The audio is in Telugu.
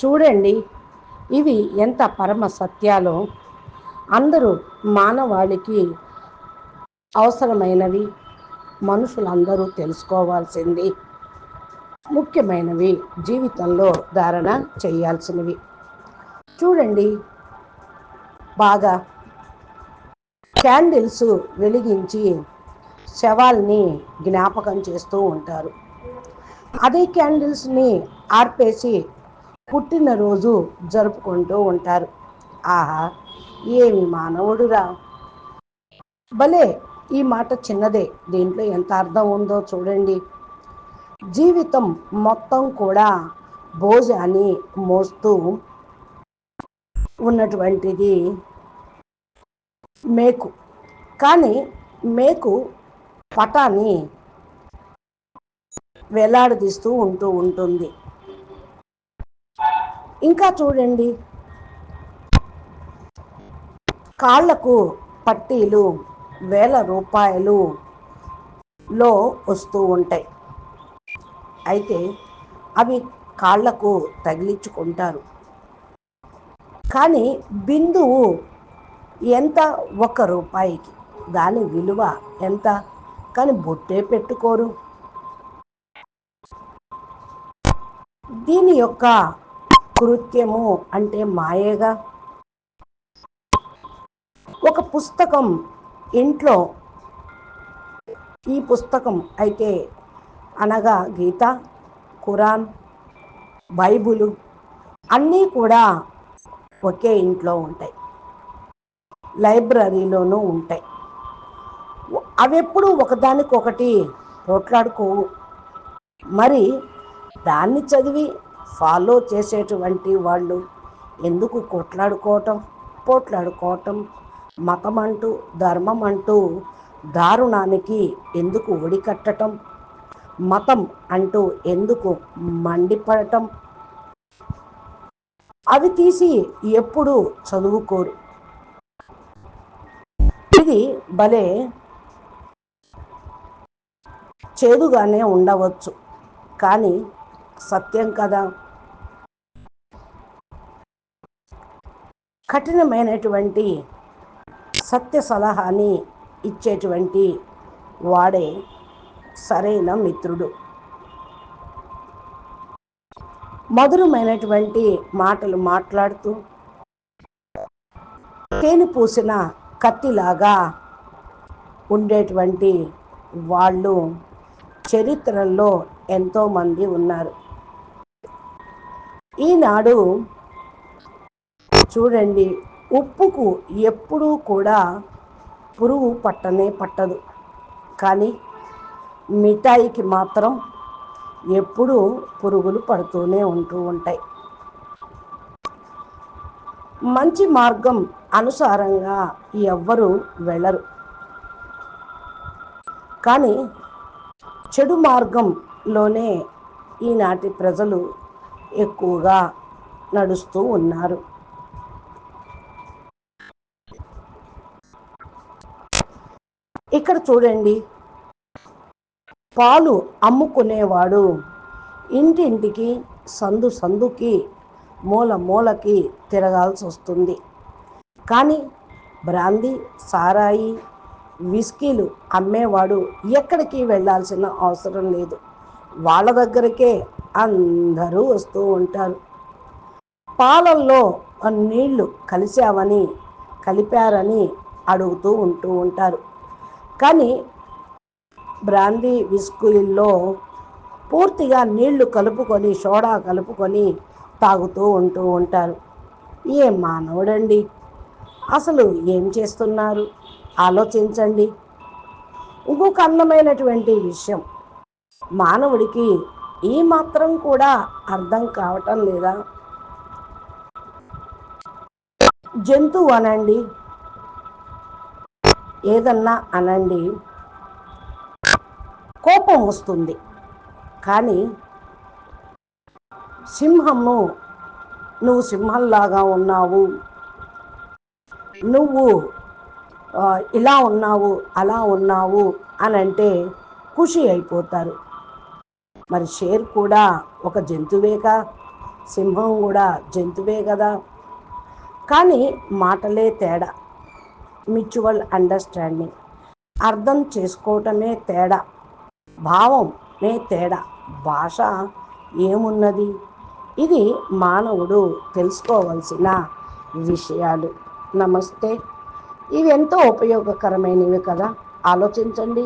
చూడండి ఇవి ఎంత పరమ సత్యాలో. అందరూ మానవాళికి అవసరమైనవి మనుషులందరూ తెలుసుకోవాల్సింది. ముఖ్యమైనవి జీవితంలో ధారణ చేయాల్సినవి. చూడండి బాగా క్యాండిల్స్ వెలిగించి శవాల్ని జ్ఞాపకం చేస్తూ ఉంటారు. అదే క్యాండిల్స్ని ఆర్పేసి పుట్టినరోజు జరుపుకుంటూ ఉంటారు. ఆహా ఏమి మానవుడురా. భలే ఈ మాట చిన్నదే. దీంట్లో ఎంత అర్థం ఉందో చూడండి. జీవితం మొత్తం కూడా భోజాన్ని మోస్తూ ఉన్నటువంటిది మేకు. కానీ మేకు పటాన్ని వేలాడదీస్తూ ఉంటూ ఉంటుంది. ఇంకా చూడండి. కాళ్ళకు పట్టీలు వేల రూపాయలు లో వస్తూ ఉంటాయి. అయితే అవి కాళ్ళకు తగిలించుకుంటారు. కానీ బిందువు ఎంత? ఒక రూపాయికి. దాని విలువ ఎంత? కానీ బొట్టే పెట్టుకోరు. దీని యొక్క కృత్యము అంటే మాయేగా. ఒక పుస్తకం ఇంట్లో ఈ పుస్తకం అయితే అనగా గీత ఖురాన్ బైబులు అన్నీ కూడా ఒకే ఇంట్లో ఉంటాయి. లైబ్రరీలోనూ ఉంటాయి. అవి ఎప్పుడు ఒకదానికొకటి పోట్లాడుకోవు. మరి దాన్ని చదివి ఫాలో చేసేటువంటి వాళ్ళు ఎందుకు కొట్లాడుకోవటం? పోట్లాడుకోవటం మతం అంటూ ధర్మం అంటూ దారుణానికి ఎందుకు ఒడికట్టటం? మతం అంటూ ఎందుకు మండిపడటం? అవి తీసి ఎప్పుడు చదువుకోరు. ఇది భలే చేదుగానే ఉండవచ్చు. కానీ సత్యం కదా? కఠినమైనటువంటి సత్య సలహాని ఇచ్చేటువంటి వాడే సరైన మిత్రుడు. మధురమైనటువంటి మాటలు మాట్లాడుతూ తేనె పూసిన కత్తిలాగా ఉండేటువంటి వాళ్ళు చరిత్రల్లో ఎంతోమంది ఉన్నారు. ఈనాడు చూడండి ఉప్పుకు ఎప్పుడూ కూడా పురుగు పట్టనే పట్టదు. కానీ మిఠాయికి మాత్రం ఎప్పుడూ పురుగులు పడుతూనే ఉంటూ ఉంటాయి. మంచి మార్గం అనుసారంగా ఎవ్వరూ వెళ్ళరు. కానీ చెడు మార్గంలోనే ఈనాటి ప్రజలు ఎక్కువగా నడుస్తూ ఉన్నారు. ఇక్కడ చూడండి. పాలు అమ్ముకునేవాడు ఇంటింటికి సందు సందుకి మూల మూలకి తిరగాల్సి వస్తుంది. కానీ బ్రాందీ సారాయి విస్కీలు అమ్మేవాడు ఎక్కడికి వెళ్ళాల్సిన అవసరం లేదు. వాళ్ళ దగ్గరకే అందరూ వస్తూ ఉంటారు. పాలల్లో నీళ్ళు కలిశావని కలిపారని అడుగుతూ ఉంటూ ఉంటారు. కానీ బ్రాందీ విస్కీల్లో పూర్తిగా నీళ్ళు కలుపుకొని సోడా కలుపుకొని తాగుతూ ఉంటూ ఉంటారు. ఏ మానవుడండి? అసలు ఏం చేస్తున్నారు? ఆలోచించండి. ఇంకొక అందమైనటువంటి విషయం. మానవుడికి ఈ మాత్రం కూడా అర్థం కావటం లేదా? జంతువు అనండి. ఏదన్నా అనండి. కోపం వస్తుంది. కానీ సింహము నువ్వు సింహంలాగా ఉన్నావు. నువ్వు ఇలా ఉన్నావు అలా ఉన్నావు అని అంటే ఖుషి అయిపోతారు. మరి షేర్ కూడా ఒక జంతువేగా సింహం కూడా జంతువే కదా? కానీ మాటలే తేడా. Mutual understanding. అర్థం చేసుకోవటమే తేడా. భావమే తేడా. భాష ఏమున్నది? ఇది మానవుడు తెలుసుకోవలసిన విషయాలు. నమస్తే. ఇవి ఎంతో ఉపయోగకరమైనవి కదా? ఆలోచించండి.